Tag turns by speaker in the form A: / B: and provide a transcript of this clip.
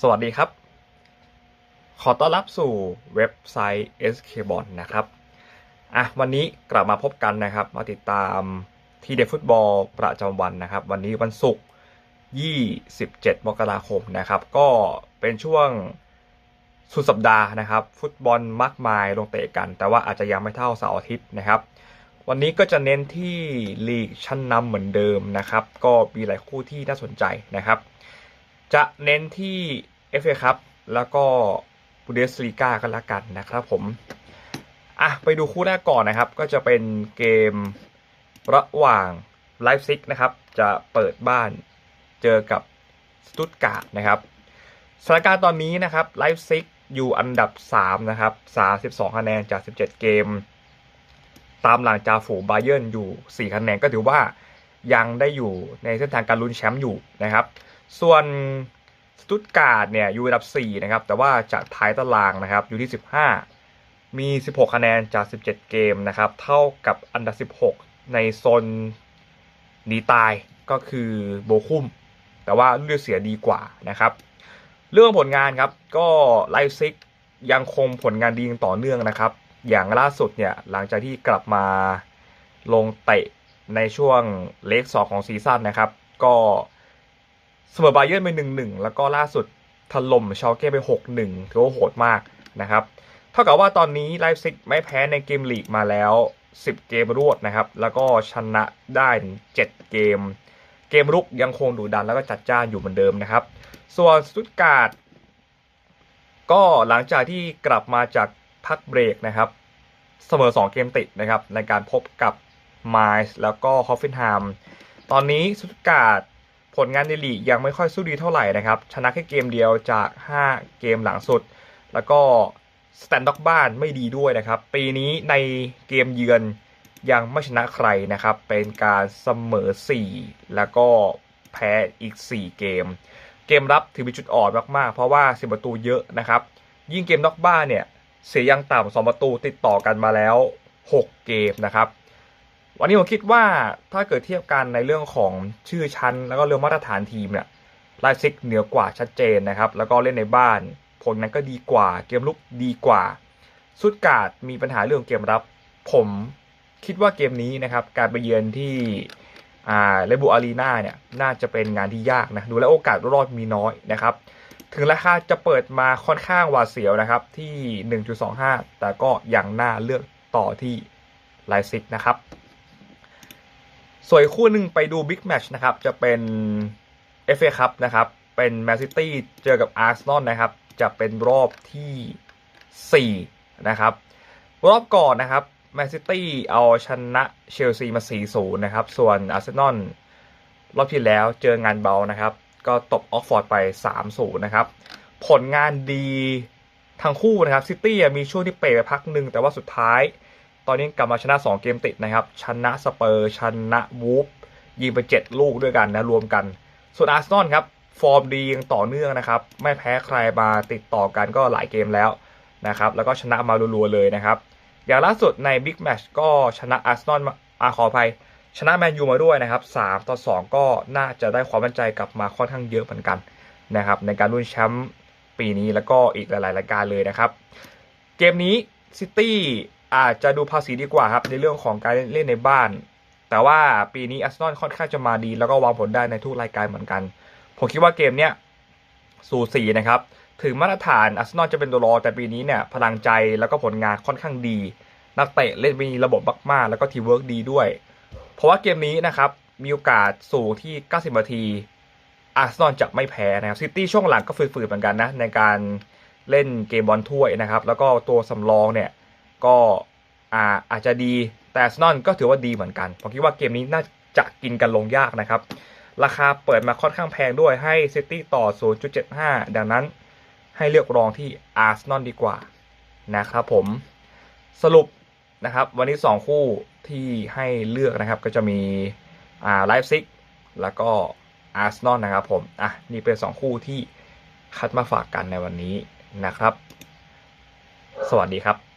A: สวัสดีครับ ขอต้อนรับสู่เว็บไซต์ SK b o n นะครับอะวันนี้กลับมาพบกันนะครับ มาติดตามทีเด็กฟุตบอลประจำวันนะครับ วันนี้วันศุกร์27 มกราคมนะครับ ก็เป็นช่วงสุดสัปดาห์นะครับ ฟุตบอลมากมายลงเตะกัน แต่ว่าอาจจะยังไม่เท่าเสาร์อาทิตย์นะครับ วันนี้ก็จะเน้นที่ลีกชั้นนำเหมือนเดิมนะครับ ก็มีหลายคู่ที่น่าสนใจนะครับ จะเน้นที่ FA ครับ แล้วก็บูเดสลีกากันละกันนะครับผม อะ ไปดูคู่แรกก่อนนะครับ ก็จะเป็นเกมระหว่างไลฟ์ซิกนะครับ จะเปิดบ้านเจอกับสตุตการ์ดนะครับสถานการณ์ตอนนี้นะครับไลฟ์ซิกอยู่อันดับ 3 นะครับ 32 คะแนนจาก 17 เกม ตามหลังจาฝูบาเยิร์นอยู่ 4 คะแนนก็ถือว่ายังได้อยู่ในเส้นทางการลุ้นแชมป์อยู่นะครับ ส่วนสตุตการ์ดเนี่ยอยู่อันดับ 4 นะครับ แต่ว่าจากท้ายตารางนะครับอยู่ที่ 15 มี 16 คะแนนจาก 17 เกมนะครับ เท่ากับอันดับ 16 ในโซนหนีตายก็คือโบคุม แต่ว่าเลือเสียดีกว่านะครับ เรื่องผลงานครับก็ไลฟ์ซิกยังคงผลงานดีอย่างต่อเนื่องนะครับ อย่างล่าสุดเนี่ยหลังจากที่กลับมาลงเตะในช่วงเลกสองของซีซั่นนะครับ ก็ เสมอบาเยิร์นไปหนึ่งหนึ่งแล้วก็ล่าสุดถล่มชาลเก้ไปหกหนึ่งถือว่าโหดมากนะครับเท่ากับว่าตอนนี้ไลฟ์ซิกไม่แพ้ในเกมลีกมาแล้ว 10 เกมรวดนะครับ แล้วก็ชนะได้ถึง7เกม เกมรุกยังคงดุดันแล้วก็จัดจ้านอยู่เหมือนเดิมนะครับ ส่วนสตุตการ์ดก็หลังจากที่กลับมาจากพักเบรกนะครับ เสมอ 2 เกมติดนะครับ ในการพบกับไมส์แล้วก็ฮอฟฟินแฮมตอนนี้สตุตการ์ด ผลงานในลีกยังไม่ค่อยสู้ดีเท่าไหร่นะครับ ชนะแค่เกมเดียวจาก 5 เกมหลังสุด แล้วก็สแตนด็อกบ้านไม่ดีด้วยนะครับ ปีนี้ในเกมเยือนยังไม่ชนะใครนะครับ เป็นการเสมอ 4 แล้วก็แพ้อีก 4 เกม เกมรับถือเป็นจุดอ่อนมากๆ เพราะว่าเสียประตูเยอะนะครับ ยิ่งเกมนอกบ้านเนี่ย เสียยังต่ำสองประตูติดต่อกันมาแล้ว 6 เกมนะครับ วันนี้ผมคิดว่าถ้าเกิดเทียบกันในเรื่องของชื่อชั้น แล้วก็เรื่องมาตรฐานทีมเนี่ยไลซิกเหนือกว่าชัดเจนนะครับ แล้วก็เล่นในบ้าน ผลนั้นก็ดีกว่า เกมลุกดีกว่า สุดการ์ดมีปัญหาเรื่องเกมรับ ผมคิดว่าเกมนี้นะครับการไปเยือนที่เลบูอารีนาเนี่ยน่าจะเป็นงานที่ยากนะดูแล้วโอกาสรอดมีน้อยนะครับ ถึงราคาจะเปิดมาค่อนข้างหวาดเสียวนะครับที่ 1.25 แต่ก็ยังน่าเลือกต่อที่ไลซิกนะครับ ส่วนคู่หนึ่งไปดูบิ๊กแมชนะครับ จะเป็น FA ครับนะครับ เป็นแมนซิตี้เจอกับอาร์เซนอลนะครับ จะเป็นรอบที่ 4 นะครับ รอบก่อนนะครับแมนซิตี้เอาชนะเชลซีมา 4-0 นะครับ ส่วนอาร์เซนอลรอบที่แล้วเจองานเบานะครับ ก็ตบออกฟอร์ดไป 3-0 นะครับ ผลงานดีทั้งคู่นะครับซิตี้มีช่วงที่เป๋ไปพักหนึ่งแต่ว่าสุดท้าย ตอนนี้กลับมาชนะ 2 เกมติดนะครับ ชนะสเปอร์ ชนะวูฟยิงไป 7 ลูกด้วยกันนะรวมกัน ส่วนอาร์เซนอลครับ ฟอร์มดียังต่อเนื่องนะครับ ไม่แพ้ใครมาติดต่อกันก็หลายเกมแล้วนะครับ แล้วก็ชนะมารัวๆเลยนะครับ อย่างล่าสุดในบิ๊กแมชก็ชนะอาร์เซนอลอาขออภัย ชนะแมนยูมาด้วยนะครับ3ต่อ 2 ก็น่าจะได้ความมั่นใจกลับมาค่อนข้างเยอะเหมือนกันนะครับในการลุ้นแชมป์ปีนี้แล้วก็อีกหลายๆรายการเลยนะครับ เกมนี้ซิตี้ อาจจะดูภาษีดีกว่าครับในเรื่องของการเล่นในบ้าน แต่ว่าปีนี้อาร์เซนอลค่อนข้างจะมาดี แล้วก็วางผลได้ในทุกรายการเหมือนกัน ผมคิดว่าเกมเนี้ยสูสีนะครับ ถึงมาตรฐานอาร์เซนอลจะเป็นตัวรอแต่ปีนี้เนี่ยพลังใจแล้วก็ผลงานค่อนข้างดี นักเตะเล่นมีระบบมากๆ แล้วก็ทีมเวิร์กดีด้วย เพราะว่าเกมนี้นะครับมีโอกาสสูงที่ 90 นาทีอาร์เซนอลจะไม่แพ้นะครับซิตี้ช่วงหลังก็ฝืดๆเหมือนกันนะในการเล่นเกมบอลถ้วยนะครับ แล้วก็ตัวสำรองเนี่ย ก็อาอาจจะดีแต่อาร์เซนอลก็ถือว่าดีเหมือนกันผมคิดว่าเกมนี้น่าจะกินกันลงยากนะครับ ราคาเปิดมาค่อนข้างแพงด้วยให้ซิตี้ต่อ 0.75 ดังนั้นให้เลือกรองที่อาร์เซนอลดีกว่านะครับผมสรุปนะครับ วันนี้ 2 คู่ที่ให้เลือกนะครับ ก็จะมีอ่าไลฟ์ซิกแล้วก็อาร์เซนอลนะครับผม อะ นี่เป็น 2 คู่ที่คัดมาฝากกันในวันนี้นะครับ สวัสดีครับ